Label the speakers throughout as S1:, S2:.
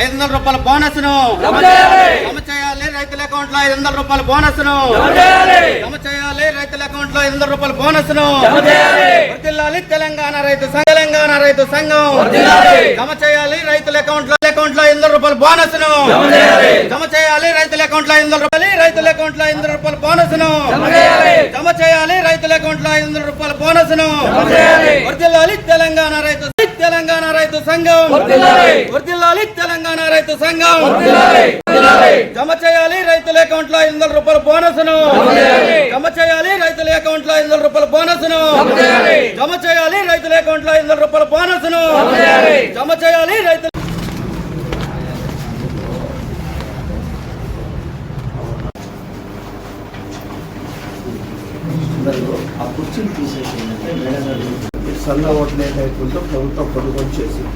S1: ఐదు వందల రూపాయల బోనస్ను
S2: జమ చేయాలి
S1: రైతుల అకౌంట్లో ఐదు వందల రూపాయల బోనస్ను
S2: జమ చేయాలి
S1: రైతుల అకౌంట్లో ఐదు వందల రూపాయల
S2: బోనస్ను
S1: వర్తిల్లాలి తెలంగాణ రైతు తెలంగాణ రైతు సంఘం. జమ చేయాలి రైతుల అకౌంట్లో అకౌంట్లో ఐదు రూపాయల బోనస్ను
S2: జమ చేయాలి
S1: రైతుల అకౌంట్లో ఐదు రూపాయలు రైతుల అకౌంట్లో ఐదు రూపాయల బోనస్ను రైతుల అకౌంట్లో ఐదు వందల రూపాయల బోనస్ను
S2: జమ చేయాలి.
S1: వర్ధిల్లాలి తెలంగాణ రైతు తెలంగాణ రైతు సంఘం.
S2: వర్ధిల్లాలి
S1: తెలంగాణ రైతు సంఘం. జమ చేయాలి రైతుల అకౌంట్లో ఐదు వందల రూపాయల బోనస్ను
S2: జమ చేయాలి.
S1: రైతుల అకౌంట్లో ఐదు వందల రూపాయల బోనస్ను
S2: జమ చేయాలి.
S1: జమ చేయాలి రైతుల అకౌంట్లో ఐదు వందల రూపాయల బోనస్ను
S2: జమ చేయాలి.
S3: సందర్భంలో ఆ కుర్చీని తీసేసిందంటే మేడం గారు సన్న ఓట్లు ఏదైతుందో ప్రభుత్వం కొనుగోలు చేసింది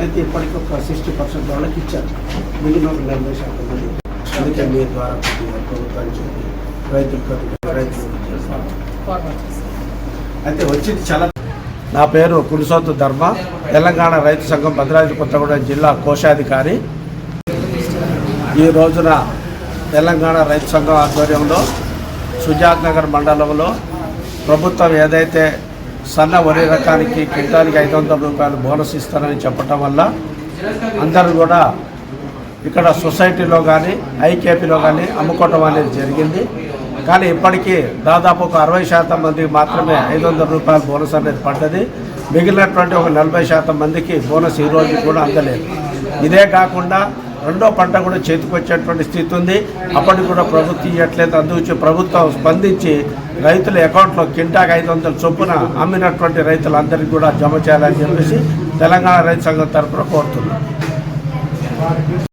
S3: అయితే ఇప్పటికి ఒక సిక్స్టీ పర్సెంట్ వాళ్ళకి ఇచ్చారు. మిగిలిన ఒక నలభై శాతం మంది. అందుకే మీ ద్వారా ప్రభుత్వాన్ని చెప్పి రైతులు రైతులు అయితే వచ్చింది చాలా నా పేరు కులిసోతు ధర్మ. తెలంగాణ రైతు సంఘం భద్రాద్రి కొత్తగూడెం జిల్లా కోశాధికారి. ఈ రోజున తెలంగాణ రైతు సంఘం ఆధ్వర్యంలో సుజాత్ నగర్ మండలంలో ప్రభుత్వం ఏదైతే సన్న వరి రకానికి క్వింటానికి ఐదు వందల రూపాయలు బోనస్ ఇస్తారని చెప్పటం వల్ల అందరూ కూడా ఇక్కడ సొసైటీలో కానీ ఐకేపీలో కానీ అమ్ముకోవటం అనేది జరిగింది. కానీ ఇప్పటికీ దాదాపు ఒక అరవై శాతం మందికి మాత్రమే ఐదు వందల రూపాయల బోనస్ అనేది పడ్డది. మిగిలినటువంటి ఒక నలభై శాతం మందికి బోనస్ ఈ రోజు కూడా అందలేదు. ఇదే కాకుండా రెండో పంట కూడా చేతికి వచ్చేటువంటి స్థితి ఉంది. అప్పటికి కూడా ప్రభుత్వం ఇవ్వట్లేదు అందుకు ప్రభుత్వం స్పందించి రైతుల అకౌంట్లో కింటాకు ఐదు వందల చొప్పున అమ్మినటువంటి రైతులందరికీ కూడా జమ చేయాలని చెప్పేసి తెలంగాణ రైతు సంఘం తరఫున కోరుతున్నాం.